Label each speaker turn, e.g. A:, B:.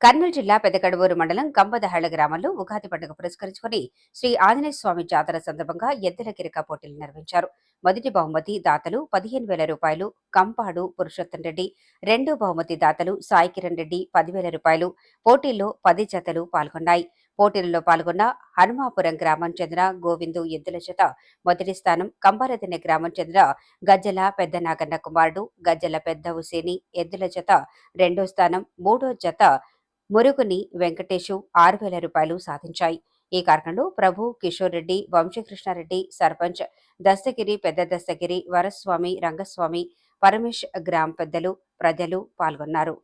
A: కర్నూలు జిల్లా పెదకడవూరు మండలం కంబదహళ్ళ గ్రామంలో ఉగాది పండుగ పురస్కరించుకుని శ్రీ ఆంజనేయ స్వామి జాతర సందర్భంగా ఎద్దుల కిరక పోటీలు నిర్వహించారు. మొదటి బహుమతి దాతలు పదిహేను వేల రూపాయలు కంపాడు పురుషోత్తం రెడ్డి రెండో బహుమతి దాతలు సాయి కిరణ్ రెడ్డి పదివేల రూపాయలు. పోటీల్లో పది జతలు పాల్గొన్నాయి. పోటీలలో పాల్గొన్న హనుమాపురం గ్రామం చెందిన గోవిందు ఎద్దుల జత మొదటి స్థానం కంబారదిన్నె గ్రామం చెందిన గజ్జల పెద్ద నాగన్న కుమారుడు గజ్జల పెద్ద హుసేని ఎద్దుల జత రెండో స్థానం మూడో జత మురుగుని వెంకటేశు ఆరు వేల రూపాయలు సాధించాయి. ఈ కార్యక్రమంలో ప్రభు కిషోర్ రెడ్డి వంశీకృష్ణారెడ్డి సర్పంచ్ దస్తగిరి పెద్ద దస్తగిరి వరస్వామి రంగస్వామి పరమేష్ గ్రామ పెద్దలు ప్రజలు పాల్గొన్నారు.